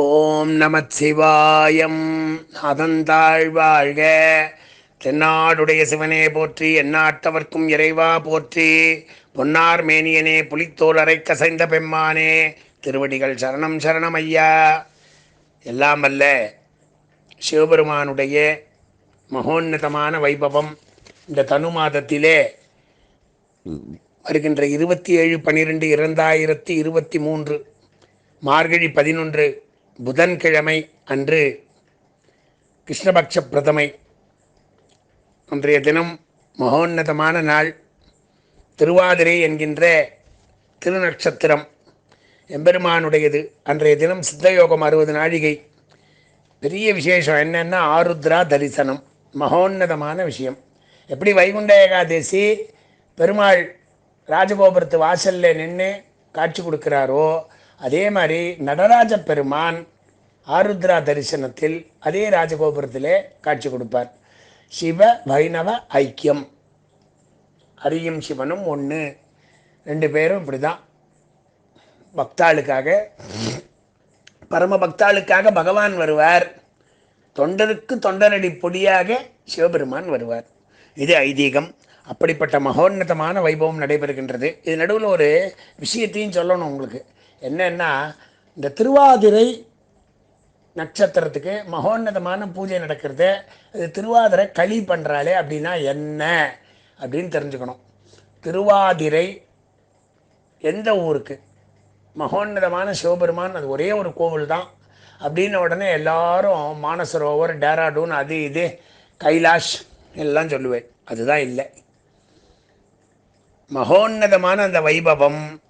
ஓம் நமத் சிவாயம். அதந்தாழ் வாழ்க. தென்னாடுடைய சிவனே போற்றி எந்நாட்டவர்க்கும் இறைவா போற்றி. பொன்னார் மேனியனே புலித்தோல் அரை கசைந்த பெம்மானே திருவடிகள் சரணம் சரணம் ஐயா. எல்லாம் அல்ல சிவபெருமானுடைய மகோன்னதமான வைபவம். இந்த தனு மாதத்திலே வருகின்ற இருபத்தி ஏழு பன்னிரெண்டு இரண்டாயிரத்தி இருபத்தி மூன்று மார்கழி பதினொன்று புதன்கிழமை அன்று கிருஷ்ணபக்ஷ பிரதமை அன்றைய தினம் மகோன்னதமான நாள். திருவாதிரை என்கின்ற திருநட்சத்திரம் எம்பெருமானுடையது. அன்றைய தினம் சித்தயோகம் அறுபது நாழிகை. பெரிய விசேஷம் என்னென்னா ஆருத்ரா தரிசனம். மகோன்னதமான விஷயம். எப்படி வைகுண்ட ஏகாதசி பெருமாள் ராஜகோபுரத்து வாசல்ல நின்று காட்சி கொடுக்கிறாரோ அதே மாதிரி நடராஜ பெருமான் ஆருத்ரா தரிசனத்தில் அதே ராஜகோபுரத்திலே காட்சி கொடுப்பார். சிவ வைணவ ஐக்கியம். அரியும் சிவனும் ஒன்று ரெண்டு பேரும் இப்படி தான் பக்தாளுக்காக பரம பக்தாளுக்காக பகவான் வருவார். தொண்டருக்கு தொண்டரடி பொடியாக சிவபெருமான் வருவார். இது ஐதீகம். அப்படிப்பட்ட மகோன்னதமான வைபவம் நடைபெறுகின்றது. இது நடுவில் ஒரு விஷயத்தையும் சொல்லணும் உங்களுக்கு. என்னன்னா இந்த திருவாதிரை நட்சத்திரத்துக்கு மகோன்னதமான பூஜை நடக்கிறது. இது திருவாதிரை களி பண்ணுறாளே அப்படின்னா என்ன அப்படின்னு தெரிஞ்சுக்கணும். திருவாதிரை எந்த ஊருக்கு? மகோன்னதமான சிவபெருமான் அது ஒரே ஒரு கோவில் தான். அப்படின்ன உடனே எல்லாரும் மானசரோவர் டேராடூன் அது இது கைலாஷ் எல்லாம் சொல்லுவேன். அதுதான் இல்லை. மகோன்னதமான அந்த வைபவம்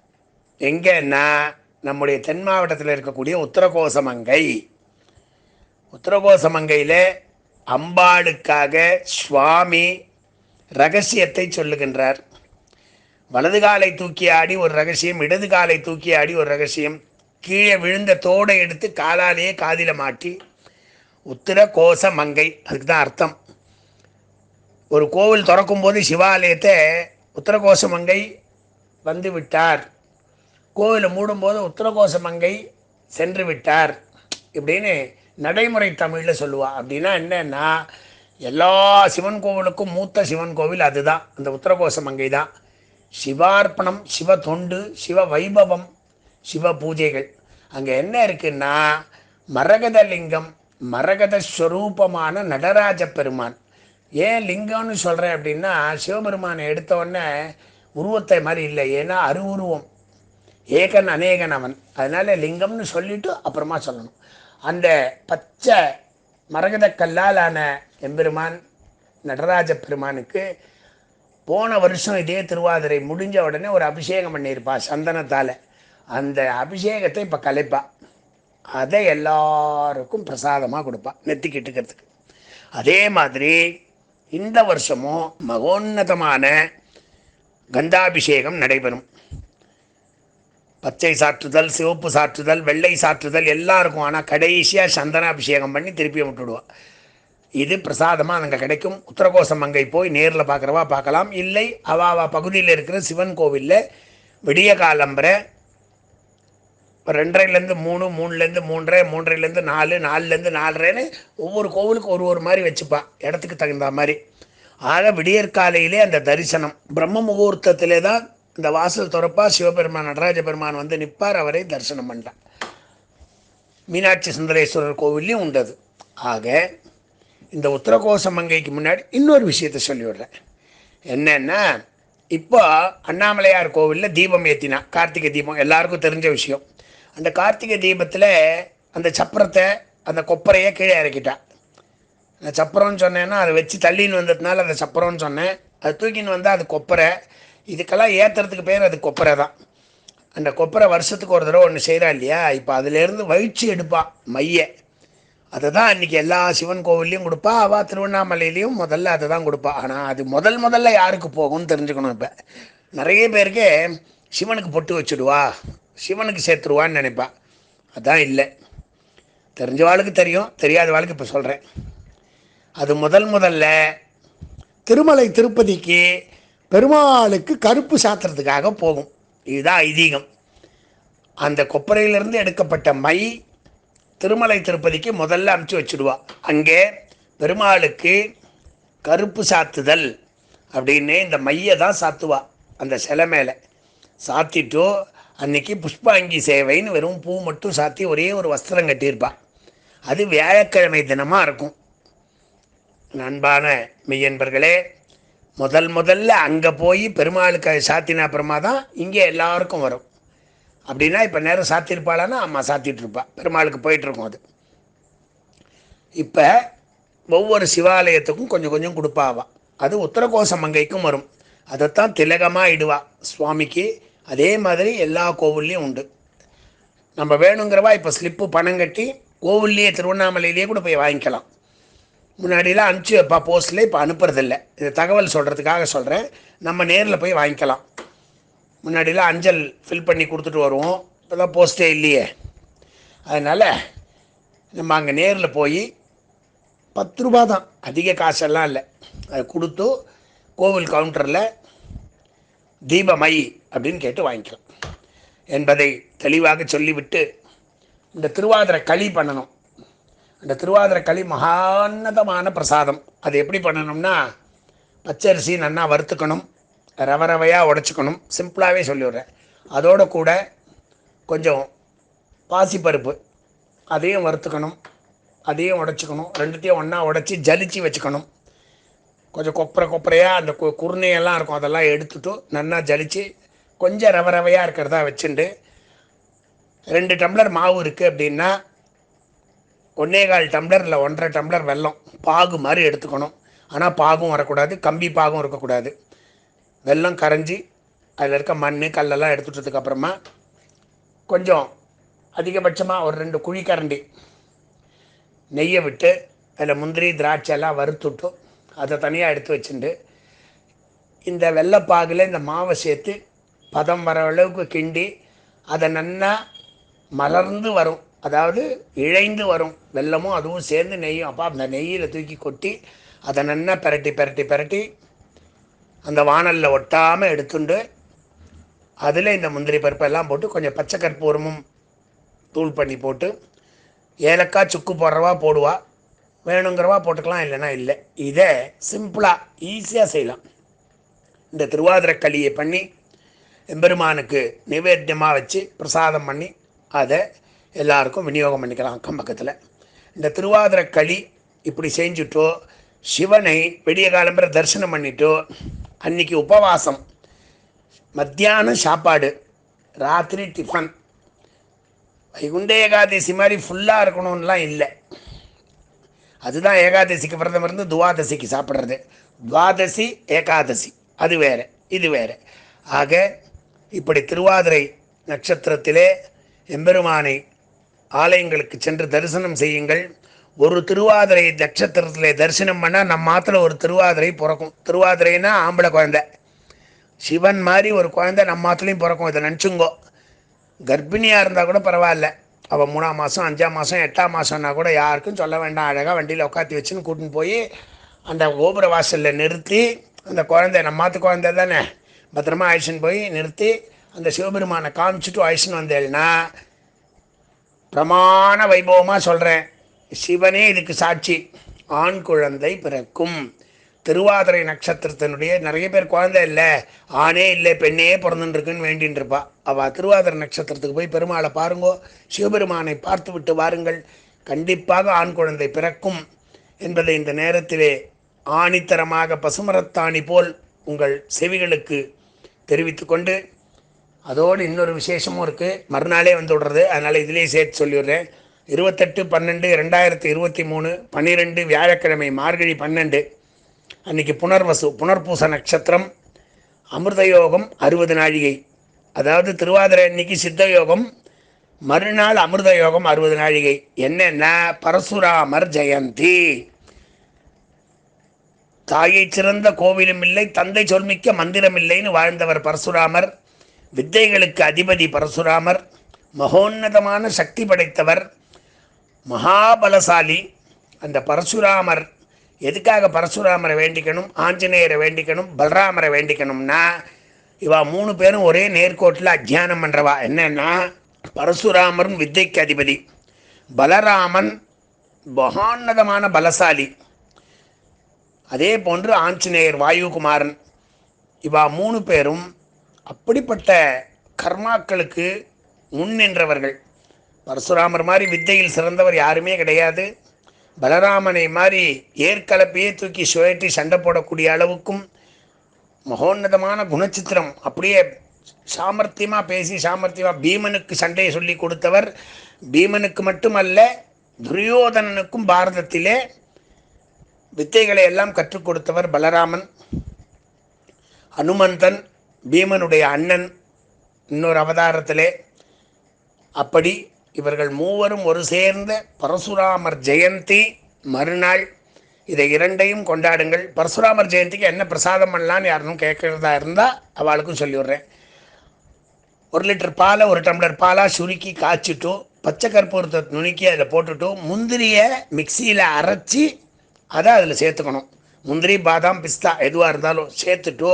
எங்கன்னா நம்முடைய தென் மாவட்டத்தில் இருக்கக்கூடிய உத்தரகோசமங்கை. உத்தரகோசமங்கையில் அம்பாளுக்காக சுவாமி ரகசியத்தை சொல்லுகின்றார். வலது காலை தூக்கி ஆடி ஒரு ரகசியம் இடது காலை தூக்கி ஆடி ஒரு ரகசியம் கீழே விழுந்த தோடை எடுத்து காலாலேயே காதில மாட்டி உத்திர கோச மங்கை அதுக்கு தான் அர்த்தம். ஒரு கோவில் திறக்கும்போது சிவாலயத்தை உத்தரகோச மங்கை வந்து விட்டார். கோவிலை மூடும்போது உத்தரகோச மங்கை சென்று விட்டார் இப்படின்னு நடைமுறை தமிழில் சொல்லுவாள் அப்படின்னா என்னன்னா எல்லா சிவன் கோவிலுக்கும் மூத்த சிவன் கோவில் அதுதான். அந்த உத்தரகோச மங்கை தான். சிவார்ப்பணம் சிவ தொண்டு சிவ வைபவம் சிவ பூஜைகள். அங்கே என்ன இருக்குன்னா மரகத லிங்கம் மரகத ஸ்வரூபமான நடராஜ பெருமான். ஏன் லிங்கம்னு சொல்கிறேன் அப்படின்னா சிவபெருமானை எடுத்த உடனே உருவத்தை மாதிரி இல்லை. ஏன்னா அருவுருவம். ஏகன் அநேகன் அவன் அதனால் லிங்கம்னு சொல்லிட்டு அப்புறமா சொல்லணும். அந்த பச்சை மரகத கல்லாலான எம்பெருமான் நடராஜ பெருமானுக்கு போன வருஷம் இதே திருவாதிரை முடிஞ்ச உடனே ஒரு அபிஷேகம் பண்ணியிருப்பா சந்தனத்தால். அந்த அபிஷேகத்தை இப்போ கலைப்பா. அதை எல்லாருக்கும் பிரசாதமாக கொடுப்பா நெத்திக்கிட்டுக்கிறதுக்கு அதே மாதிரி இந்த வருஷமும் மகோன்னதமான கந்தாபிஷேகம் நடைபெறும். பச்சை சாற்றுதல் சிவப்பு சாற்றுதல் வெள்ளை சாற்றுதல் எல்லாருக்கும். ஆனால் கடைசியாக சந்தனாபிஷேகம் பண்ணி திருப்பி விட்டுடுவா. இது பிரசாதமாக அங்கே கிடைக்கும். உத்தரகோசம் அங்கே போய் நேரில் பார்க்குறவா பார்க்கலாம். இல்லை அவாவா பகுதியில் இருக்கிற சிவன் கோவிலில் விடிய காலம்பரை ரெண்டரைலேருந்து மூணு மூணுலேருந்து மூன்றரை மூன்றரைலேருந்து நாலு நாலுலேருந்து நாலரைன்னு ஒவ்வொரு கோவிலுக்கும் ஒரு ஒரு மாதிரி வச்சுப்பா. இடத்துக்கு தகுந்த மாதிரி. ஆக விடியற்காலையிலே அந்த தரிசனம். பிரம்ம முகூர்த்தத்திலே தான் இந்த வாசல் திறப்பா சிவபெருமான் நடராஜ பெருமான் வந்து நிற்பார் அவரை தரிசனம் பண்ணார் மீனாட்சி சுந்தரேஸ்வரர் கோவில்லையும் உண்டது. ஆக இந்த உத்தரகோச மங்கைக்கு முன்னாடி இன்னொரு விஷயத்தை சொல்லிவிடுறேன் என்னென்னா இப்போ அண்ணாமலையார் கோவிலில் தீபம் ஏற்றினா கார்த்திகை தீபம் எல்லாருக்கும் தெரிஞ்ச விஷயம். அந்த கார்த்திகை தீபத்தில் அந்த சப்பரத்தை அந்த கொப்பரையை கீழே இறக்கிட்டா. அந்த சப்பரம்னு சொன்னேன்னா அதை வச்சு தள்ளின்னு வந்ததுனால அந்த சப்பரம்னு சொன்னேன். அது தூக்கின்னு வந்தால் அது கொப்பரை இதுக்கெல்லாம் ஏற்றுறதுக்கு பேர் அது கொப்பரை தான். அந்த கொப்பரை வருஷத்துக்கு ஒரு தடவை ஒன்று செய்கிறா இல்லையா? இப்போ அதுலேருந்து வயிற்று எடுப்பா மைய. அதை தான் இன்றைக்கி எல்லா சிவன் கோவில்லையும் கொடுப்பா அவள் திருவண்ணாமலையிலையும் முதல்ல அதை தான் கொடுப்பா. ஆனால் அது முதல் முதல்ல யாருக்கு போகும்னு தெரிஞ்சுக்கணும் இப்போ. நிறைய பேருக்கு சிவனுக்கு பொட்டு வச்சுடுவா சிவனுக்கு சேர்த்துருவான்னு நினைப்பா. அதான் இல்லை. தெரிஞ்சவாளுக்கு தெரியும் தெரியாத வாளுக்கு இப்போ சொல்கிறேன் அது முதல் முதல்ல திருமலை திருப்பதிக்கு பெருமாளுக்கு கருப்பு சாத்துறதுக்காக போகும். இதுதான் ஐதீகம். அந்த கொப்பரையிலிருந்து எடுக்கப்பட்ட மை திருமலை திருப்பதிக்கு முதல்ல அமுச்சு வச்சுடுவா. அங்கே பெருமாளுக்கு கருப்பு சாத்துதல் அப்படின்னு இந்த மையை தான் சாத்துவா. அந்த சிலை மேலே. சாத்திட்டு அன்னைக்கு புஷ்பாங்கி சேவைன்னு வெறும் பூ மட்டும் சாத்தி ஒரே ஒரு வஸ்திரம் கட்டியிருப்பா. அது வியாழக்கிழமை தினமாக இருக்கும். நண்பான மெய்யன்பர்களே முதல் முதல்ல அங்கே போய் பெருமாளுக்கு சாத்தின அப்புறமா தான் இங்கே எல்லாருக்கும் வரும். அப்படின்னா இப்போ நேரம் சாத்தியிருப்பாளான்னா அம்மா சாத்திட்டுருப்பா. பெருமாளுக்கு போயிட்டுருக்கும் அது. இப்போ ஒவ்வொரு சிவாலயத்துக்கும் கொஞ்சம் கொஞ்சம் கொடுப்பாவா. அது உத்தரகோச மங்கைக்கும் வரும். அதைத்தான் திலகமாக இடுவா. சுவாமிக்கு அதே மாதிரி எல்லா கோவில்லையும் உண்டு. நம்ம வேணுங்கிறவா இப்போ ஸ்லிப்பு பணம் கட்டி கோவில்லையே திருவண்ணாமலையிலேயே கூட போய் வாங்கிக்கலாம். முன்னாடிலாம் அனுப்பிச்சி வைப்பா போஸ்ட்டில் இப்போ அனுப்புறதில்ல. இது தகவல் சொல்கிறதுக்காக சொல்கிறேன் நம்ம நேரில் போய் வாங்கிக்கலாம். முன்னாடிலாம் அஞ்சல் ஃபில் பண்ணி கொடுத்துட்டு வருவோம். இப்போதான் போஸ்ட்டே இல்லையே. அதனால் நம்ம அங்கே நேரில் போய் பத்து ரூபா தான். அதிக காசெல்லாம் இல்லை. அதை கொடுத்து கோவில் கவுண்டரில் தீபமை அப்படின்னு கேட்டு வாங்கிக்கலாம். என்பதை தெளிவாக சொல்லிவிட்டு இந்த திருவாதிரை களி பண்ணணும். அந்த திருவாதிரை களி மகான்னதமான பிரசாதம். அது எப்படி பண்ணணும்னா பச்சரிசி நன்னா வறுத்துக்கணும். ரவ ரவையாக உடச்சிக்கணும் சிம்பிளாகவே சொல்லிவிடுறேன். அதோடு கூட கொஞ்சம் பாசிப்பருப்பு. அதையும் வறுத்துக்கணும். அதையும் உடச்சிக்கணும். ரெண்டுத்தையும் ஒன்றா உடச்சி ஜலிச்சு வச்சுக்கணும். கொஞ்சம் கொப்பரை கொப்பரையாக அந்த கு குருணையெல்லாம் இருக்கும். அதெல்லாம் எடுத்துட்டு நல்லா ஜலிச்சு கொஞ்சம் ரவ ரவையாக இருக்கிறதா வச்சுண்டு ரெண்டு டம்ளர் மாவு இருக்குது அப்படின்னா ஒன்னே கால் டம்ளர் இல்லை ஒன்றரை டம்ளர் வெல்லம் பாகு மாதிரி எடுத்துக்கணும். ஆனால் பாகும் வரக்கூடாது கம்பி பாகும் இருக்கக்கூடாது. வெல்லம் கரைஞ்சி அதில் இருக்க மண் கல்லெல்லாம் எடுத்துட்டதுக்கு அப்புறமா கொஞ்சம் அதிகபட்சமாக ஒரு ரெண்டு குழிக்கரண்டி நெய்யை விட்டு அதில் முந்திரி திராட்சை எல்லாம் வறுத்துட்டும் அதை தனியாக எடுத்து வச்சுட்டு இந்த வெள்ளைப்பாகில் இந்த மாவை சேர்த்து பதம் வர அளவுக்கு கிண்டி அதை நன்னா மலர்ந்து வரும். அதாவது இழைந்து வரும் வெல்லமும் அதுவும் சேர்ந்து நெய்யும். அப்போ அந்த நெய்யில் தூக்கி கொட்டி அதை நன்னா பெரட்டி பெரட்டி பெரட்டி அந்த வானலில் ஒட்டாமல் எடுத்துண்டு அதில் இந்த முந்திரி பருப்பெல்லாம் போட்டு கொஞ்சம் பச்சை கற்பூரமும் தூள் பண்ணி போட்டு ஏலக்காய் சுக்கு போடுறவா போடுவா வேணுங்கிறவா போட்டுக்கலாம் இல்லைன்னா இல்லை. இதை சிம்பிளாக ஈஸியாக செய்யலாம். இந்த திருவாதிரை களியை பண்ணி எம்பெருமானுக்கு நிவேத்தியமாக வச்சு பிரசாதம் பண்ணி அதை எல்லாருக்கும் விநியோகம் பண்ணிக்கலாம் அக்கம் பக்கத்தில். இந்த திருவாதிர களி இப்படி செஞ்சுட்டோ சிவனை விடிய காலம்பர தரிசனம் பண்ணிட்டோ அன்னைக்கு உபவாசம் மத்தியானம் சாப்பாடு ராத்திரி டிஃபன் வைகுண்ட ஏகாதசி மாதிரி ஃபுல்லாக இருக்கணும்லாம் இல்லை. அதுதான் ஏகாதசிக்கு விரதம் இருந்து துவாதசிக்கு சாப்பிட்றது. துவாதசி ஏகாதசி. அது வேறு இது வேற. ஆக இப்படி திருவாதிரை நட்சத்திரத்திலே எம்பெருமானை ஆலயங்களுக்கு சென்று தரிசனம் செய்யுங்கள். ஒரு திருவாதிரை நட்சத்திரத்தில் தரிசனம் பண்ணால் நம்ம மாத்திர ஒரு திருவாதிரை பிறக்கும். திருவாதிரைன்னா ஆம்பளை குழந்தை. சிவன் மாதிரி ஒரு குழந்தை நம்ம மாத்துலேயும் பிறக்கும். இதை நினச்சுங்கோ. கர்ப்பிணியாக இருந்தால் கூட பரவாயில்ல. அவள் மூணாம் மாதம் அஞ்சாம் மாதம் எட்டாம் மாதம்னா கூட யாருக்கும் சொல்ல வேண்டாம். அழகாக வண்டியில் உட்காத்தி வச்சுன்னு கூட்டின்னு போய் அந்த கோபுர வாசலில் நிறுத்தி அந்த குழந்தை நம்ம மாற்று குழந்தை தானே. பத்திரமா அழிச்சுன்னு போய் நிறுத்தி அந்த சிவபெருமானை காமிச்சிட்டு அழிச்சுன்னு வந்தேன்னா பிரமாண வைபவமாக சொல்கிறேன் சிவனே இதுக்கு சாட்சி. ஆண் குழந்தை பிறக்கும். திருவாதிரை நட்சத்திரத்தினுடைய நிறைய பேர் குழந்தை இல்லை. ஆணே இல்லை பெண்ணே பிறந்துட்டுருக்குன்னு வேண்டின்னு இருப்பா அவள் திருவாதிரை நட்சத்திரத்துக்கு போய் பெருமாளை பாருங்கோ. சிவபெருமானை பார்த்து விட்டு வாருங்கள். கண்டிப்பாக ஆண் குழந்தை பிறக்கும் என்பதை இந்த நேரத்திலே ஆணித்தரமாக பசுமரத்தாணி போல் உங்கள் செவிகளுக்கு தெரிவித்துக்கொண்டு அதோடு இன்னொரு விசேஷமும் இருக்குது மறுநாளே வந்து விடுறது. அதனால் இதிலே சேர்த்து சொல்லிடுறேன். இருபத்தெட்டு பன்னெண்டு ரெண்டாயிரத்தி இருபத்தி மூணு பன்னிரெண்டு வியாழக்கிழமை மார்கழி பன்னெண்டு. அன்னைக்கு புனர்வசு புனர்பூச நட்சத்திரம் அமிர்த யோகம் அறுபது நாழிகை. அதாவது திருவாதிரை அன்னைக்கு சித்த யோகம் மறுநாள் அமிர்த யோகம் அறுபது நாழிகை. என்னென்ன பரசுராமர் ஜெயந்தி. தாயை சிறந்த கோவிலும் இல்லை தந்தை சொல்மிக்க மந்திரம் இல்லைன்னு வாழ்ந்தவர் பரசுராமர். வித்தைகளுக்கு அதிபதி பரசுராமர் மகோன்னதமான சக்தி படைத்தவர் மகாபலசாலி. அந்த பரசுராமர் எதுக்காக பரசுராமரை வேண்டிக்கணும் ஆஞ்சநேயரை வேண்டிக்கணும் பலராமரை வேண்டிக்கணும்னா இவா மூணு பேரும் ஒரே நேர்கோட்டில் அத்தியானம் பண்ணுறவா என்னன்னா பரசுராமரும் வித்தைக்கு அதிபதி. பலராமன் மகோன்னதமான பலசாலி. அதே போன்று ஆஞ்சநேயர் வாயுகுமாரன். இவா மூணு பேரும் அப்படிப்பட்ட கர்மாக்களுக்கு முன் நின்றவர்கள். பரசுராமர் மாதிரி வித்தையில் சிறந்தவர் யாருமே கிடையாது. பலராமனை மாதிரி ஏற்கலப்பையே தூக்கி சுழற்றி சண்டை போடக்கூடிய அளவுக்கும் மகோன்னதமான குணச்சித்திரம் அப்படியே சாமர்த்தியமாக பேசி சாமர்த்தியமாக பீமனுக்கு சண்டையை சொல்லி கொடுத்தவர். பீமனுக்கு மட்டுமல்ல துரியோதனனுக்கும் பாரதத்திலே வித்தைகளை எல்லாம் கற்றுக் கொடுத்தவர் பலராமன். அனுமந்தன் பீமனுடைய அண்ணன் இன்னொரு அவதாரத்திலே அப்படி இவர்கள் மூவரும் ஒரு சேர்ந்த பரசுராமர் ஜெயந்தி மறுநாள் இதை இரண்டையும் கொண்டாடுங்கள். பரசுராமர் ஜெயந்திக்கு என்ன பிரசாதம் பண்ணலான்னு யாரும் கேட்குறதா இருந்தால் அவளுக்கும் சொல்லிவிடுறேன். ஒரு லிட்டர் பாலை ஒரு டம்ளர் பாலாக சுருக்கி காய்ச்சிட்டு பச்சை கற்பூரத்தை நுணுக்கி அதில் போட்டுட்டு முந்திரியை மிக்சியில் அரைச்சி அதை அதில் சேர்த்துக்கணும். முந்திரி பாதாம் பிஸ்தா எதுவாக இருந்தாலும் சேர்த்துட்டு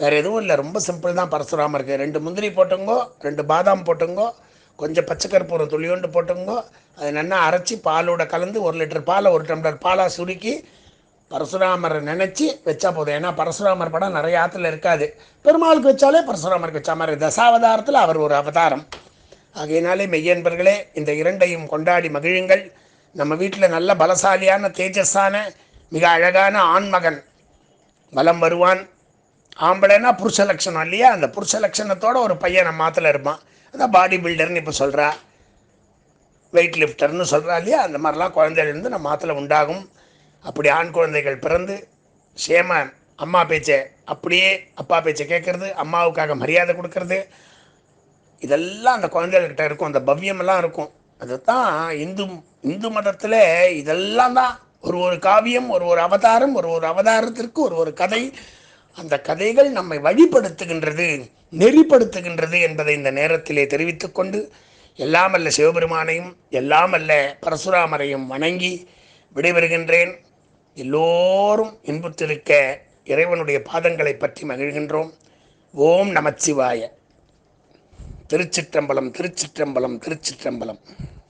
வேறு எதுவும் இல்லை. ரொம்ப சிம்பிள் தான் பரசுராமருக்கு ரெண்டு முந்திரி போட்டுங்கோ ரெண்டு பாதாம் போட்டுங்கோ கொஞ்சம் பச்சை கற்பூரம் துளியோண்டு போட்டுங்கோ அதை நல்லா அரைச்சி பாலோட கலந்து ஒரு லிட்டர் பாலை ஒரு டம்ளர் பாலாக சுருக்கி பரசுராமரை நினச்சி வச்சா போதும். ஏன்னா பரசுராமர் படம் நிறைய ஆற்றுல இருக்காது. பெருமாளுக்கு வச்சாலே பரசுராமருக்கு வச்ச மாதிரி தசாவதாரத்தில் அவர் ஒரு அவதாரம். ஆகையினாலே மெய்யன்பர்களே இந்த இரண்டையும் கொண்டாடி மகிழுங்கள். நம்ம வீட்டில் நல்ல பலசாலியான தேஜஸான மிக அழகான ஆண்மகன் பலம் வருவான். ஆம்பளைன்னா புருஷ லட்சணம் இல்லையா? அந்த புருஷ லட்சணத்தோட ஒரு பையன் நம்ம மாத்தில் இருப்பான். அதான் பாடி பில்டர்னு இப்போ சொல்கிறா வெயிட் லிஃப்டர்னு சொல்கிறா இல்லையா? அந்த மாதிரிலாம் குழந்தைலேருந்து நம்ம மாத்தில் உண்டாகும். அப்படி ஆண் குழந்தைகள் பிறந்து சேம அம்மா பேச்சை அப்படியே அப்பா பேச்சை கேட்குறது அம்மாவுக்காக மரியாதை கொடுக்கறது இதெல்லாம் அந்த குழந்தைகள்கிட்ட இருக்கும். அந்த பவ்யமெல்லாம் இருக்கும். அதுதான் இந்து இந்து மதத்தில் இதெல்லாம் தான். ஒரு ஒரு காவியம் ஒரு ஒரு அவதாரம் ஒரு ஒரு அவதாரத்திற்கு ஒரு ஒரு கதை அந்த கதைகள் நம்மை வழிபடுத்துகின்றது நெறிப்படுத்துகின்றது என்பதை இந்த நேரத்திலே தெரிவித்துக்கொண்டு எல்லாமல்ல சிவபெருமானையும் எல்லாமல்ல பரசுராமரையும் வணங்கி விடைபெறுகின்றேன். எல்லோரும் இன்புற்றிருக்க இறைவனுடைய பாதங்களை பற்றி மகிழ்கின்றோம். ஓம் நமச்சிவாய. திருச்சிற்றம்பலம் திருச்சிற்றம்பலம் திருச்சிற்றம்பலம்.